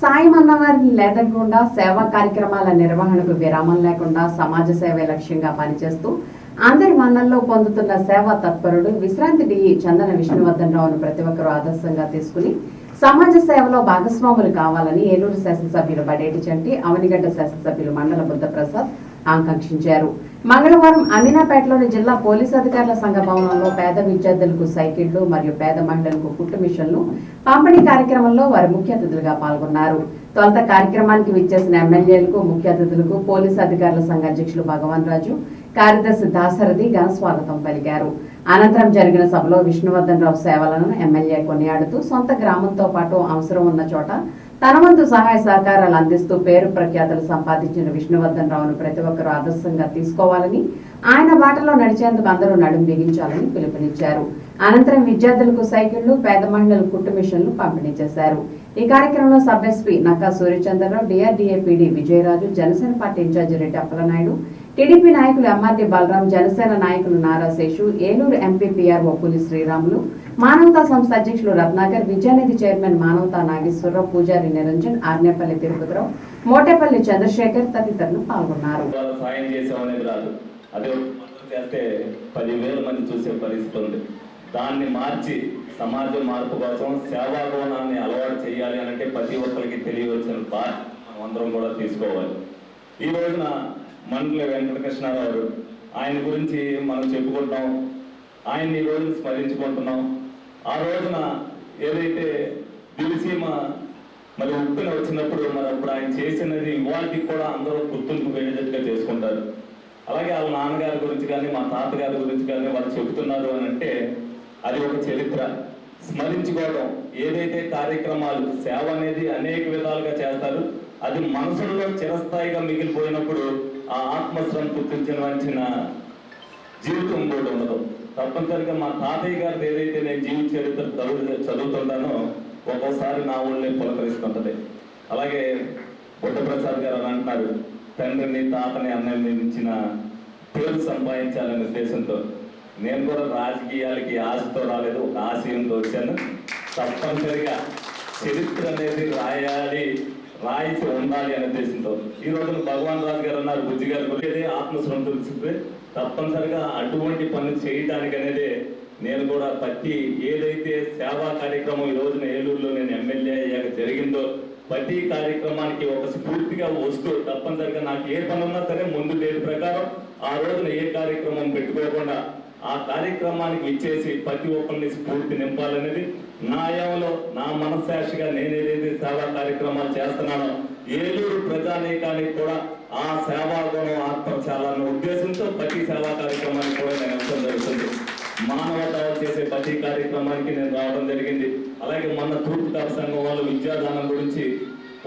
సాయం అన్నవారిని లేదకుండా సేవా కార్యక్రమాల నిర్వహణకు విరామం లేకుండా సమాజ సేవే లక్ష్యంగా పనిచేస్తూ అందరి మన్నల్లో పొందుతున్న సేవా తత్పరుడు విశ్రాంతి డిఈ చందన విష్ణువర్ధన్ రావును ప్రతి ఒక్కరూ ఆదర్శంగా తీసుకుని సమాజ సేవలో భాగస్వాములు కావాలని ఏలూరు శాసనసభ్యులు బడేటి చంటి అవనిగడ్డ శాసనసభ్యులు మండల బుద్ధప్రసాద్ ఆకాంక్షించారు. మంగళవారం అమీనాపేటలోని జిల్లా పోలీసు అధికారుల సంఘ భవనంలో పేద విద్యార్థులకు సైకిళ్ళు మరియు పేద మహిళలకు కుట్టు మిషన్లు పంపిణీ కార్యక్రమంలో వారు ముఖ్య అతిథులుగా పాల్గొన్నారు. తొలత కార్యక్రమానికి విచ్చేసిన ఎమ్మెల్యేలకు ముఖ్య అతిథులకు పోలీసు అధికారుల సంఘ అధ్యక్షులు భగవాన్ రాజు కార్యదర్శి దాసరథి ఘన స్వాగతం పలికారు. అనంతరం జరిగిన సభలో విష్ణువర్ధన్ రావు సేవలను ఎమ్మెల్యే కొనియాడుతూ సొంత గ్రామంతో పాటు అవసరం ఉన్న చోట తన వంతు సహాయ సహకారాలు అందిస్తూ పేరు ప్రఖ్యాతలు సంపాదించిన విష్ణువర్ధన్ రావును ప్రతి ఒక్కరూ ఆదర్శంగా తీసుకోవాలని ఆయన బాటలో నడిచేందుకు అందరూ నడుం బిగించాలని పిలుపునిచ్చారు. అనంతరం విద్యార్థులకు సైకిళ్ళు పేద మహిళలు కుట్టు మిషన్లు పంపిణీ చేశారు. ఈ కార్యక్రమంలో sub SP Nakka Suryachandrarao DRDA Vijayaraju Janasena party incharge Reddy Appalanaidu TDP నాయకులు ఎంఆర్టీ బలరాం జనసేన నాయకులు నారా శేషు ఏలూరు ఎంపీ పిఆర్ఓ పులి శ్రీరాములు మానవతా సంస్థ అధ్యక్షులు రత్నాకర్ విద్యానిధి చైర్మన్ మానవతా నాగేశ్వరరావు పూజారి నిరంజన్ ఆర్నేపల్లి తిరుపతిరావు మోటేపల్లి చంద్రశేఖర్ తదితరులు పాల్గొన్నారు. సాయం చేసామనేది రాదు. అదే చేస్తే పదివేల మంది చూసే పరిస్థితి ఉంది. దాన్ని మార్చి సమాజం మార్పు కోసం సేవా కోణాన్ని అలవాటు చేయాలి అని అంటే ప్రతి ఒక్కరికి తెలియవలసిన బాధ్యత మనం అందరం కూడా తీసుకోవాలి. ఈ రోజున మండలి వెంకటకృష్ణారావు గారు ఆయన గురించి మనం చెప్పుకుంటాం ఆయన్ని ఈ రోజున స్మరించుకుంటున్నాం. ఆ రోజున ఏదైతే దిలిసీమ మరి ఉప్పున వచ్చినప్పుడు మరి అప్పుడు ఆయన చేసినది ఇవాళకి కూడా అందరూ గుర్తుంపు వెళ్ళేటట్టుగా చేసుకుంటారు. అలాగే వాళ్ళ నాన్నగారి గురించి కానీ మా తాతగారి గురించి కానీ వాళ్ళు చెబుతున్నారు అని అంటే అది ఒక చరిత్ర. స్మరించుకోవడం ఏదైతే కార్యక్రమాలు సేవ అనేది అనేక విధాలుగా చేస్తారు అది మనసుల్లో చిరస్థాయిగా మిగిలిపోయినప్పుడు ఆ ఆత్మశ్రమ గుర్తించిన జీవితం కూడా ఉండదు. తప్పనిసరిగా మా తాతయ్య గారిది ఏదైతే నేను జీవిత చరిత్ర చదువు చదువుతుంటానో ఒక్కోసారి నా ఊళ్ళే పులకరిస్తుంటది. అలాగే బుట్టప్రసాద్ గారు అని అంటున్నారు తండ్రిని తాతని అన్నయ్యని ఇచ్చిన పేరు సంపాదించాలనే ఉద్దేశంతో నేను కూడా రాజకీయాలకి ఆశతో రాలేదు ఒక ఆశయంతో వచ్చాను. తప్పనిసరిగా చరిత్ర అనేది రాయాలి రాయిసి ఉండాలి అనే ఉద్దేశంతో. ఈ రోజున భగవాన్ రాజు గారు అన్నారు బుద్ధి గారు గురించి ఆత్మసంతృప్తి తప్పనిసరిగా అటువంటి పనులు చేయడానికి అనేది నేను కూడా ప్రతి ఏదైతే సేవా కార్యక్రమం ఈ రోజున ఏలూరులో నేను ఎమ్మెల్యే అయ్యాక జరిగిందో ప్రతి కార్యక్రమానికి ఒక స్ఫూర్తిగా వస్తూ తప్పనిసరిగా నాకు ఏ పని ఉన్నా సరే ముందు డేట్ ప్రకారం ఆ రోజున ఏ కార్యక్రమం పెట్టుకోకుండా ఆ కార్యక్రమానికి ఇచ్చేసి ప్రతి ఒక్కరిని స్ఫూర్తి నింపాలనేది నా యంలో నా మనస్సాక్షిగా నేను ఏదైతే సేవా కార్యక్రమాలు చేస్తున్నానో ఏలూరు ప్రజానీకానికి కూడా ఆ సేవా గుణం ఆత్మచాలన్న ఉద్దేశంతో ప్రతి సేవా కార్యక్రమానికి కూడా నేను వెళ్ళడం జరుగుతుంది. మానవత చేసే ప్రతి కార్యక్రమానికి నేను రావడం జరిగింది. అలాగే మొన్న తూర్పు కాపు సంఘం వాళ్ళు విద్యాదానం గురించి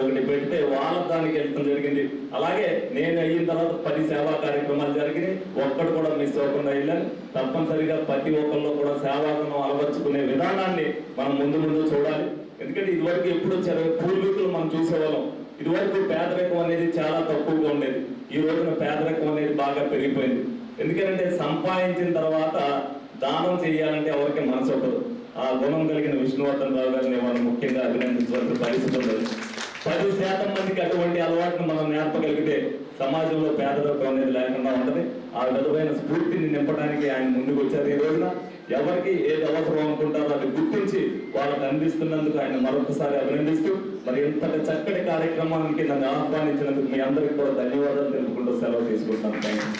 ఒకటి పెడితే వాళ్ళ దానికి వెళ్ళడం జరిగింది. అలాగే నేను అయిన తర్వాత పది సేవా కార్యక్రమాలు జరిగినాయి. ఒక్కడు కూడా మిస్ అవ్వకుండా వెళ్ళాను. తప్పనిసరిగా ప్రతి ఒక్కరిలో కూడా సేవాలను అలవర్చుకునే విధానాన్ని మనం ముందు ముందు చూడాలి. ఎందుకంటే ఇదివరకు ఎప్పుడు జరగ పూర్వీకులు మనం చూసేవాళ్ళం. ఇదివరకు పేదరికం అనేది చాలా తక్కువగా ఉండేది. ఈ రోజున పేదరికం అనేది బాగా పెరిగిపోయింది. ఎందుకంటే సంపాదించిన తర్వాత దానం చేయాలంటే ఎవరికి మనసు ఉండదు. ఆ గుణం కలిగిన విష్ణువర్ధన్ రావు గారిని వాళ్ళు ముఖ్యంగా అభినందించవలసిన పరిస్థితి ఉండదు. పది శాతం మందికి అటువంటి అలవాటును మనం నేర్పగలిగితే సమాజంలో పేదరికం అనేది లేకుండా ఉంటుంది ఆ విధమైన స్ఫూర్తిని నింపడానికి ఆయన ముందుకు వచ్చారు ఈ రోజున ఎవరికి ఏది అవసరం అనుకుంటారో అది గుర్తించి వాళ్ళకి అందిస్తున్నందుకు ఆయన మరొకసారి అభినందిస్తూ మరి ఇంతటి చక్కటి కార్యక్రమానికి నన్ను ఆహ్వానించినందుకు మీ అందరికీ కూడా ధన్యవాదాలు తెలుపుకుంటూ సెలవు తీసుకుంటాను. థ్యాంక్ యూ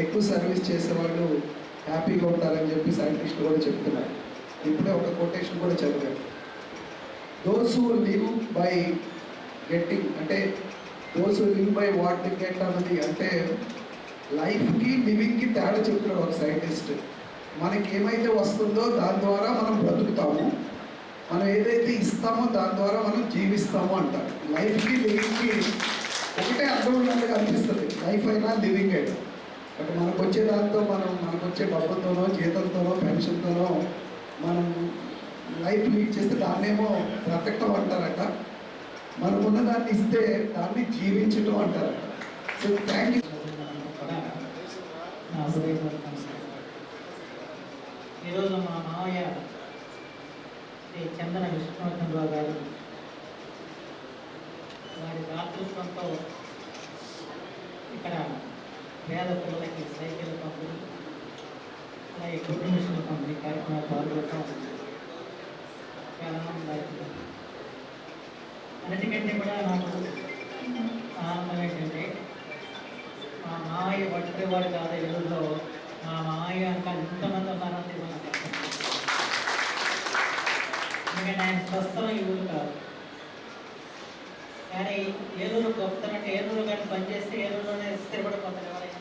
ఎక్కువ సర్వీస్ చేసేవాళ్ళు హ్యాపీగా ఉంటారని చెప్పి సైంటిస్టులు కూడా చెప్తున్నారు. ఇప్పుడే ఒక కొటేషన్ కూడా చదివాను. Those who live by getting అంటే those who live by what get అన్నది అంటే లైఫ్కి లివింగ్కి తేడా చెప్తున్నాడు ఒక సైంటిస్ట్. మనకి ఏమైతే వస్తుందో దాని ద్వారా మనం బ్రతుకుతాము. మనం ఏదైతే ఇస్తామో దాని ద్వారా మనం జీవిస్తాము అంటారు. లైఫ్కి లివింగ్కి ఒకటే అర్థం ఉన్నట్టుగా అనిపిస్తుంది. లైఫ్ అయినా లివింగ్ అయినా. బట్ మనకు వచ్చే దాంతో మనం మనకు వచ్చే డబ్బుతోనో జీతంతోనో పెన్షన్తోనో మనం లైఫ్ లీడ్ చేస్తే దాన్నేమో బ్రతకటం అంటారట. మనకున్న దాన్ని ఇస్తే దాన్ని జీవించటం అంటారట. సో థ్యాంక్ యూ నా హృదయపూర్వక నమస్కారం ఈరోజు మా మామయ్య శ్రీ చందన విష్ణువర్ధనరావు గారు వారి దాతృత్వంతో ఇక్కడ పేద పిల్లలకి సైకిల్ పంపిణీ అలాగే గుడ్డు మిషన్ పంపిణీ కార్యక్రమాలు పాల్గొనడం చాలా ఆనందదాయకం అన్నిటికంటే కూడా నాకు ఆనందం ఏంటంటే మా మామయ్య ఒంటరి వాడు కాదు ఎదురులో మా మామయ్య ఇంకా ఎంతమంది ఉన్నారంటే మన ఎందుకంటే ఆయన స్వస్థం ఈ ఊరు కాదు. కానీ ఏలూరు గొప్పతనంటే ఏలూరు కానీ పనిచేస్తే ఏలూరులోనే స్థిరపడిపోతారు ఎవరైనా.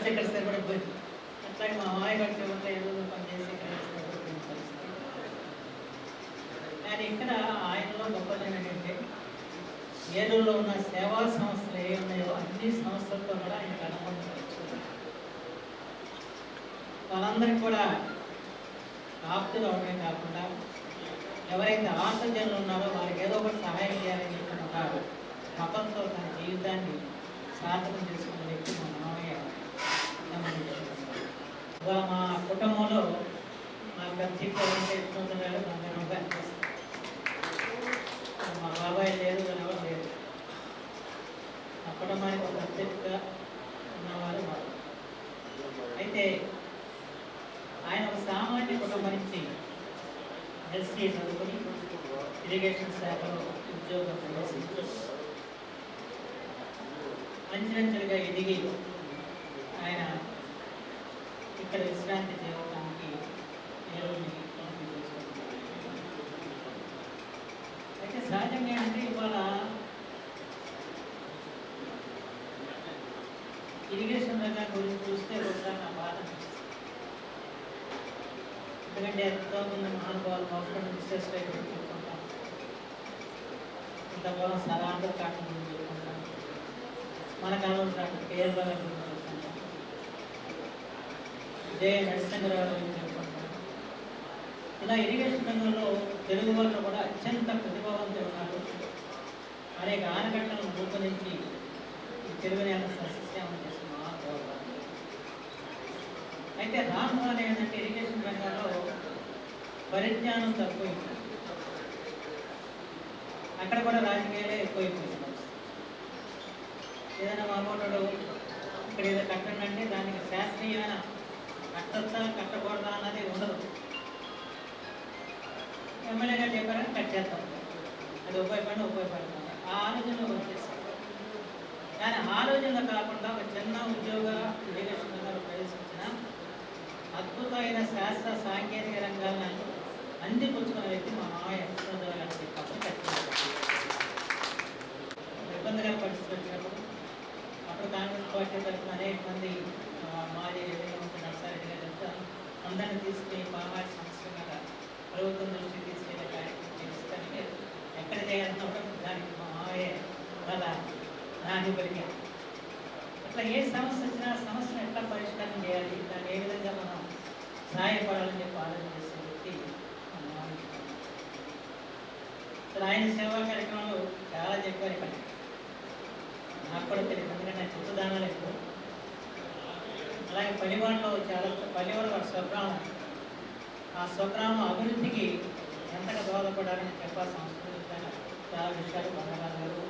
ఇక్కడ స్థిరపడిపోయింది. అట్లాగే మా మామయ్య గారి ఉంటే ఏలూరులో పనిచేసి ఇక్కడ కానీ ఇక్కడ ఆయనలో గొప్పతనం ఏంటంటే ఏలూరులో ఉన్న సేవా సంస్థలు ఏ ఉన్నాయో అన్ని సంస్థలతో కూడా ఆయన కనబడుతుంది వాళ్ళందరికీ కూడా ఆప్తులు అవడమే కాకుండా ఎవరైతే ఆసజనులు ఉన్నారో వారికి ఏదో ఒకటి సహాయం చేయాలని చెప్పిన ఒక మతంతో తన జీవితాన్ని సార్థకం చేసుకున్న వ్యక్తి మా మామయ్య ఇవాళ మా కుటుంబంలో మా పెద్ద ఎత్తుకుంటున్నాడు మా గర్వంగా అనిపిస్తుంది మా బాబాయ్ లేదు ఎవరు లేదు. మా కుటుంబానికి ఒక అత్యధిక ఉన్నవారు వారు అయితే ఆయన ఒక సామాన్య కుటుంబం నుంచి ఎస్సీ చదువుకొని ఇరిగేషన్ శాఖలో ఉద్యోగం ప్రవేశించి అంచెలంచెలుగా ఎదిగి ఆయన ఇక్కడ విశ్రాంతి చేయడానికి ఏలూరుని అయితే సహజంగా అంటే ఇవాళ ఇరిగేషన్ రంగం గురించి చూస్తే ఒకసారి నా బాధ అనిపిస్తుంది. ఎందుకంటే ఎంతో మంది మహానుభావులు మొత్తం రిసెర్చ్ చెప్పుకుంటాం ఇంతకాలం సరాంధ్ర కాకుండా చెప్పుకుంటాం మన కాలం డాక్టర్ కేఎల్ చెప్పుకుంటాం జయ నరసింహరావు గురించి చెప్పుకుంటాం ఇలా ఇరిగేషన్ రంగంలో తెలుగు వాళ్ళు కూడా అత్యంత ప్రతిభావంతో ఉన్నారు. అనేక ఆనకట్టలను రూపొందించి ఈ తెలుగు నేల సస్యశ్యామం అయితే రాను రాను ఏంటంటే ఇరిగేషన్ రంగంలో పరిజ్ఞానం తక్కువైంది. అక్కడ కూడా రాజకీయాలే ఎక్కువైపోయింది ఏదైనా మామూలు ఇక్కడ ఏదో కట్టండి దానికి శాస్త్రీయమైన కట్టొచ్చా కట్టకూడదా అన్నది ఉండదు. ఎమ్మెల్యే గారు చెప్పారని కట్టేస్తాం అది ఉపయోగపడి ఉపయోగపడుతుంది ఆ ఆలోచనలో వచ్చేస్తాం కానీ ఆలోచన కాకుండా ఒక చిన్న ఉద్యోగ ఇరిగేషన్ రంగంలో ప్రవేశించిన అద్భుతమైన శాస్త్ర సాంకేతిక రంగాలను అందిపుచ్చుకున్న వ్యక్తి మా మామయ్య యశ్వంతరావు గారు చెప్పారు. ఇబ్బందిగా పరిస్థితి వచ్చినప్పుడు అప్పుడు కాంగ్రెస్ పార్టీ తరఫున అనేక మంది మాజీ రెవెన్యూ నర్సారెడ్డి గారు చెప్తా అందరిని తీసుకుని పామాడి సమస్య ప్రభుత్వం దృష్టికి తీసుకెళ్ళే కార్యక్రమం చేస్తానికి ఎక్కడ చేయాలన్నప్పుడు దానికి మా మామయ్య వాళ్ళ నాని పలికారు. అట్లా ఏ సమస్య వచ్చినా సమస్యను ఎట్లా పరిష్కారం చేయాలి? దాన్ని ఏ విధంగా మనం సహాయపడాలని చెప్పి ఆలోచన చేసే వ్యక్తి ఇక్కడ ఆయన సేవా కార్యక్రమంలో చాలా చెప్పారు ఇక్కడ. నాకు కూడా తెలియదు ఎందుకంటే నాకు చుట్టుదానాలు ఎక్కువ. అలాగే పలివాడలో చాలా పలివాడ వాడు స్వగ్రామం ఆ స్వగ్రామం అభివృద్ధికి ఎంతగా దోహదపడాలని చెప్పాల్సిన అవసరం చాలా విషయాలు బంగారాలు గారు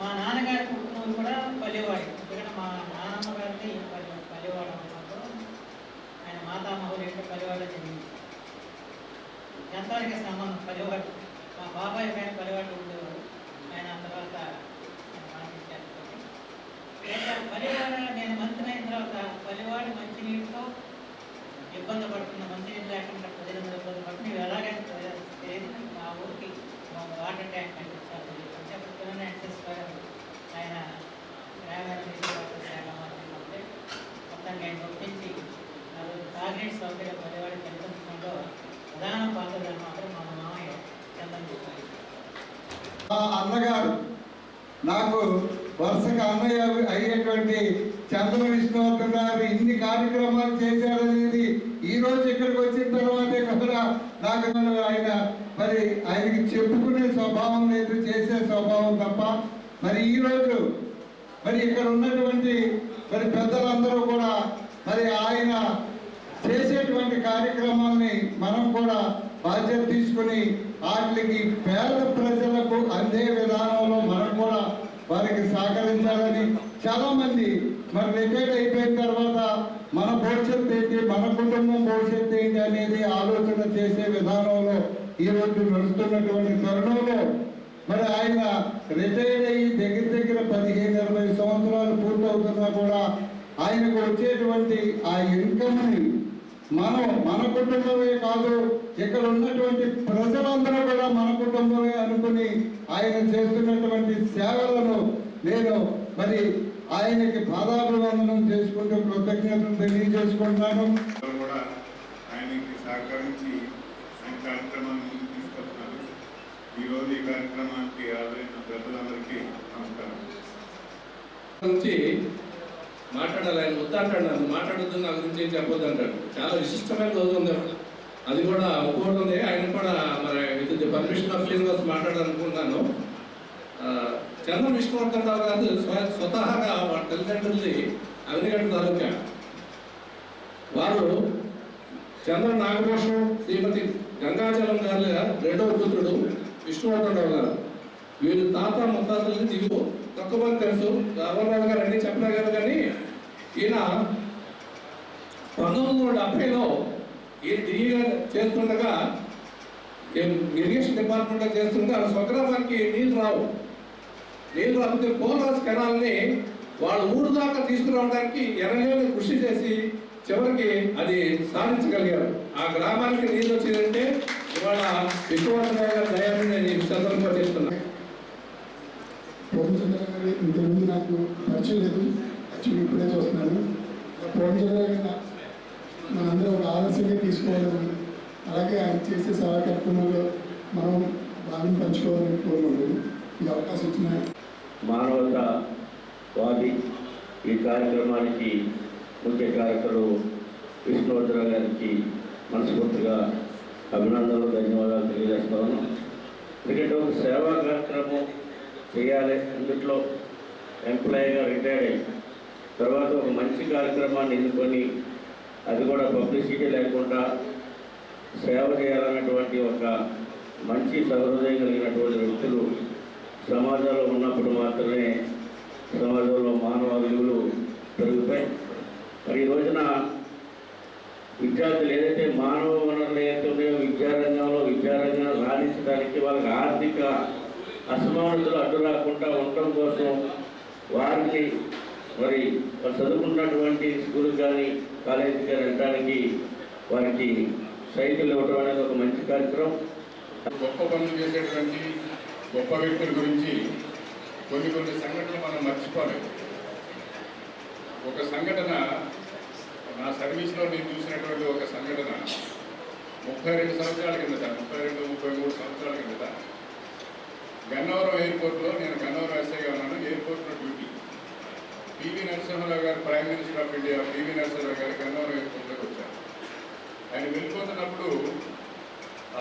మా నాన్నగారి కుటుంబం కూడా పల్లెవాడు. ఎందుకంటే మా నాన్నమ్మ గారిని పల్లెవాడు పల్లెవాడ ఆయన మాతామహులు యొక్క పల్లెవాడ జరిగింది. ఎంతవరకు సంబంధం పల్లెవాడు. మా బాబాయ్ పైన పల్లెవాడు ఉండేవాడు ఆయన ఆ తర్వాత ఆయన పల్లెవాడ నేను మంత్రి అయిన తర్వాత పల్లెవాడు మంచినీటితో ఇబ్బంది పడుతున్న మంచినీళ్ళు లేకుండా ప్రజలందరూ ఇబ్బంది పడుతుంది ఎలాగైనా తెలియదు మా ఊరికి హార్ట్ అటాక్ ట్యాంక్ కట్టించాలి యాక్సెస్ ఆయన గ్రామీణ వాటర్ మొత్తానికి ఆయన ఒప్పించి ఆ తాగినీటి సౌకర్యం పల్లెవాడి కల్పించడంలో ప్రధాన పాత్ర మాత్రం మన మామయ్య చందన్ చూపాలి మా అన్నగారు నాకు వరుసగా అన్నయ్య అయ్యేటువంటి చంద్ర విష్ణువర్ధన్ గారు ఇన్ని కార్యక్రమాలు చేశారనేది ఈ రోజు ఇక్కడికి వచ్చిన తర్వాతే కదా నాకు ఆయన మరి ఆయనకి చెప్పుకునే స్వభావం లేదు చేసే స్వభావం తప్ప మరి ఈ రోజు మరి ఇక్కడ ఉన్నటువంటి మరి పెద్దలందరూ కూడా మరి ఆయన చేసేటువంటి కార్యక్రమాల్ని మనం కూడా బాధ్యత తీసుకుని వాటికి పేద ప్రజలకు అందే విధానంలో మనం కూడా వారికి సహకరించాలని చాలా మంది మరి రిటైర్ అయిపోయిన తర్వాత మన భవిష్యత్తు ఏంటి మన కుటుంబం భవిష్యత్తు ఏంటి అనేది ఆలోచన చేసే విధానంలో ఈరోజు నడుస్తున్నటువంటి తరుణంలో మరి ఆయన రిటైర్ అయ్యి దగ్గర దగ్గర పదిహేను ఇరవై సంవత్సరాలు పూర్తవుతున్నా కూడా ఆయనకు వచ్చేటువంటి ఆ ఇన్కమ్ని మనం మన కుటుంబమే కాదు ఇక్కడ ఉన్నటువంటి ప్రజలందరూ కూడా మన కుటుంబమే అనుకుని ఆయన చేస్తున్నటువంటి సేవలను నేను మరి ఆయనకి పాదాభివందనం చేసుకుంటూ కృతజ్ఞతలు తెలియజేసుకుంటున్నాను. కూడా ఆయనకి సహకరించి ఈ కార్యక్రమాన్ని ముందుకు తీసుకొస్తున్నారు ఈరోజు ఈ కార్యక్రమానికి హాజరైన ప్రజలందరికీ నమస్కారం. గురించి మాట్లాడాలి ఆయన వద్దంటాడు నన్ను. మాట్లాడొద్దు నా గురించి ఏం చెప్పొద్దు అంటాడు చాలా విశిష్టమైన రోజు ఉంది అది కూడా ఒప్పుకోవడం ఉంది ఆయన కూడా మరి with the permission of Srinivas మాట్లాడాలనుకుంటున్నాను. చంద్ర విష్ణువర్ధన్ రావు గారు స్వతహాగా వాళ్ళ తల్లిదండ్రులది అవినిగడ్డ తాలూకా వారు చంద్ర నాగభూషణం శ్రీమతి గంగాచలం గారి రెండవ పుత్రుడు విష్ణువర్ధనరావు గారు. వీరు తాత ముత్తాతలని దిగు తక్కువ మంది తెలుసు. రామారావు గారు అన్ని చెప్పినా గారు కానీ ఈయన పంతొమ్మిది వందల డెబ్బైలో ఈయన డిఈగా చేస్తుండగా ఇరిగేషన్ డిపార్ట్మెంట్లో చేస్తుండగా ఆ స్వగ్రామానికి నీళ్ళు రావు. నీళ్ళు రాకపోతే పోలాస్ కెనాల్ని వాళ్ళ ఊరు దాకా తీసుకురావడానికి ఎనలేని కృషి చేసి చివరికి అది సాధించగలిగారు. ఆ గ్రామానికి నీళ్ళు వచ్చిందంటే ఇవాళ విశ్వవర్ధన గారి దయాన్ని నేను ఈ సందర్భంగా చేస్తున్నాను. గారి ఇంతకుముందు నాకు పరిచయం లేదు. యాక్చువల్లీ ఇప్పుడే చూస్తున్నాను. పూర్ణచంద్ర గారి నా- మనందరం ఒక ఆదర్శంగా తీసుకోవాలని అలాగే ఆయన చేసే సేవా కార్యక్రమాల్లో మనం భాగం పంచుకోవాలని కోరుకుంటున్నాను. ఈ అవకాశం ఇచ్చిన మానవతావాది ఈ కార్యక్రమానికి ముఖ్య కార్యకరు విష్ణువర్ధరావు గారికి మనస్ఫూర్తిగా అభినందనలు ధన్యవాదాలు తెలియజేస్తాను క్రికెట్ ఒక సేవా కార్యక్రమం చేయాలి అందుట్లో ఎంప్లాయీగా రిటైర్ అయ్యి తర్వాత ఒక మంచి కార్యక్రమాన్ని ఎన్నుకొని అది కూడా పబ్లిసిటీ లేకుండా సేవ చేయాలన్నటువంటి ఒక మంచి సహృదయం కలిగినటువంటి వ్యక్తులు సమాజంలో ఉన్నప్పుడు మాత్రమే సమాజంలో మానవ విలువలు పెరుగుతాయి. మరి ఈ రోజున విద్యార్థులు ఏదైతే మానవ వనరులు ఏదైతే ఉన్నాయో విద్యారంగంలో విద్యారంగం సాధించడానికి వాళ్ళకి ఆర్థిక అసమానతలు అడ్డు రాకుండా ఉండటం కోసం వారిని మరి వాళ్ళు చదువుకున్నటువంటి స్కూల్ కానీ కాలేజీకి కానీ వెళ్ళడానికి వారికి సైకిల్ ఇవ్వడం అనేది ఒక మంచి కార్యక్రమం. గొప్ప పనులు చేసేటువంటి గొప్ప వ్యక్తుల గురించి కొన్ని కొన్ని సంఘటనలు మనం మర్చిపోలేదు ఒక సంఘటన నా సర్వీస్లో నేను చూసినటువంటి ఒక సంఘటన ముప్పై రెండు సంవత్సరాల కిందట ముప్పై రెండు ముప్పై మూడు సంవత్సరాల కిందట. గన్నవరం ఎయిర్పోర్ట్లో నేను గన్నవరం ఎస్ఐగా ఉన్నాను ఎయిర్పోర్ట్లో డ్యూటీ. పివి నరసింహరావు గారు prime minister of India PV Narasimharao గారు గన్నవరం ఎయిర్పోర్ట్లోకి వచ్చారు. ఆయన వెళ్ళిపోతున్నప్పుడు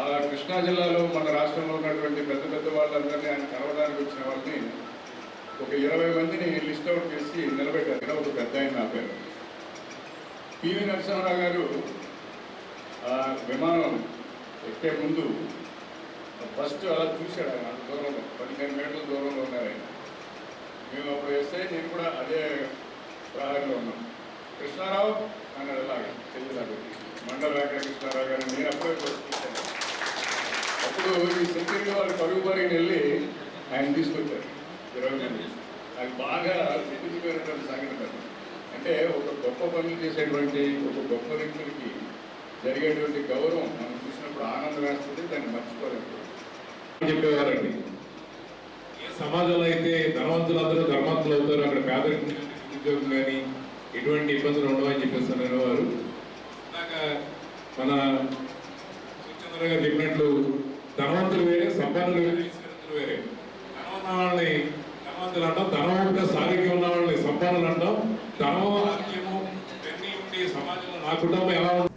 ఆ కృష్ణా జిల్లాలో మన రాష్ట్రంలో ఉన్నటువంటి పెద్ద పెద్ద వాళ్ళందరినీ ఆయన కలవడానికి వచ్చిన వాళ్ళని ఒక ఇరవై మందిని లిస్ట్ అవుట్ చేసి నిలబెట్టారు. ఒక పెద్ద ఆయన పేరు. పివి నరసింహారావు గారు ఆ విమానం ఎక్కే ముందు ఫస్ట్ అలా చూశాడు ఆయన అంత దూరంలో పదిహేను మీటర్ల దూరంలో ఉన్నారు ఆయన. మేము అప్పుడు వేస్తే నేను కూడా అదే ప్రహారంలో ఉన్నాం. కృష్ణారావు అన్నాడు అలాగే చెల్లిలాగా మండల వెంకట కృష్ణారావు గారు నేను అప్పుడే చూశాను. అప్పుడు ఈ సెక్యూరిటీ వాళ్ళు పరుగు పరుగుని వెళ్ళి ఆయన తీసుకొచ్చారు. ఇరవై మంది. నాకు బాగా గుర్తుండిపోయినటువంటి సాగిన అంటే ఒక గొప్ప పనులు చేసేటువంటి ఒక గొప్ప వ్యక్తులకి జరిగేటువంటి గౌరవం మనం చూసినప్పుడు ఆనందం వేస్తుంది దాన్ని మర్చిపోలేదు చెప్పేవారండి. ఏ సమాజంలో అయితే ధనవంతులందరూ ధర్మంతులు అవుతారు అక్కడ పేదరికం ఉద్యోగం కానీ ఎటువంటి ఇబ్బందులు ఉండవని చెప్పేస్తున్నారు వారు ఇందాక మన సుచంద్ర గారు చెప్పినట్లు ధనవంతులు వేరే సంపన్నులు వేరే వేరే. ధనం ఉన్న ధనవంతులు అంటాం ధనం ప్లస్ ఉన్న వాళ్ళని సంపన్నులు ఆ కుటుంబం ఎలా